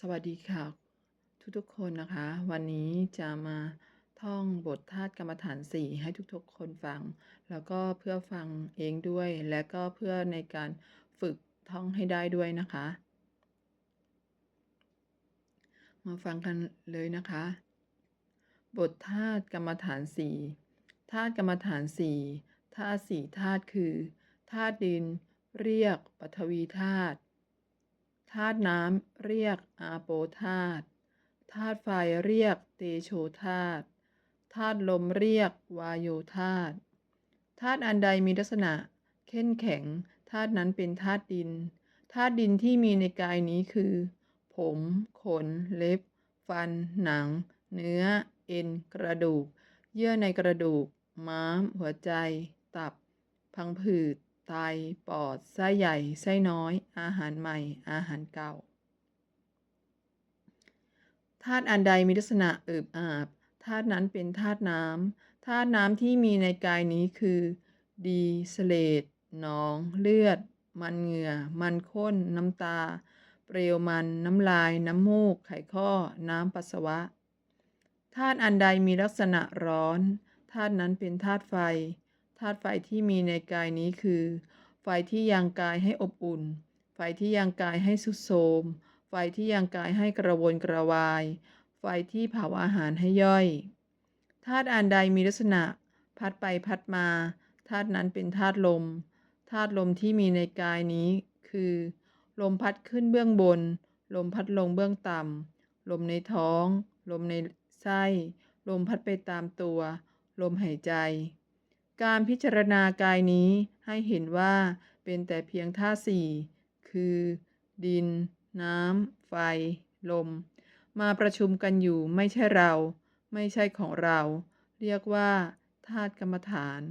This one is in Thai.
สวัสดีค่ะ ทุกๆคนนะคะ วันนี้จะมาท่องบทธาตุกรรมฐาน4ให้ทุกๆ คนฟัง แล้วก็เพื่อฟังเองด้วย และก็เพื่อในการฝึกท่องให้ได้ด้วยนะคะ มาฟังกันเลยนะคะ บทธาตุกรรมฐาน4ธาตุกรรมฐาน4ธาตุสี่ธาตุคือธาตุดิน เรียกปฐวีธาตุ ธาตุน้ำเรียกอาโปธาตุ ธาตุไฟเรียกเตโชธาตุ ธาตุลมเรียกวายโยธาตุ ธาตุอันใดมีลักษณะเข้นแข็ง ธาตุนั้นเป็นธาตุดิน ธาตุดินที่มีในกายนี้คือ ผม ขน เล็บ ฟัน หนัง เนื้อ เอ็น กระดูก เยื่อในกระดูก ม้าม หัวใจ ตับ พังผืด ไต ปอด ไส้ใหญ่ ไส้น้อย อาหารใหม่ อาหารเก่า ธาตุอันใดมีลักษณะเอิบอาบ ธาตุนั้นเป็นธาตุน้ำ ธาตุน้ำที่มีในกายนี้คือ ดีสเลดหนอง เลือด มันเหงื่อ มันข้น น้ำตา เปลวมัน น้ำลาย น้ำมูก ไขข้อ น้ำปัสสาวะ ธาตุอันใดมีลักษณะร้อน ธาตุนั้นเป็นธาตุไฟ ธาตุไฟที่มีในกายนี้คือ ไฟที่ยังกายให้อบอุ่น ไฟที่ยังกายให้สุดโทมไฟที่ยังกายให้กระวนกระวาย ไฟที่เผาอาหารให้ย่อยธาตุอันใดมีลักษณะ พัดไปพัดมาธาตุนั้นเป็นธาตุลมธาตุลมที่มีในกายนี้ คือ ลมพัดขึ้นเบื้องบน ลมพัดลงเบื้องต่ำลมในท้อง ลมในไส้ ลมพัดไปตามตัว ลมหายใจ การพิจารณากายนี้ให้เห็นว่าเป็นแต่เพียงธาตุสี่คือ ดิน น้ำ ไฟ ลม มาประชุมกันอยู่ไม่ใช่เรา ไม่ใช่ของเรา เรียกว่าธาตุกรรมฐาน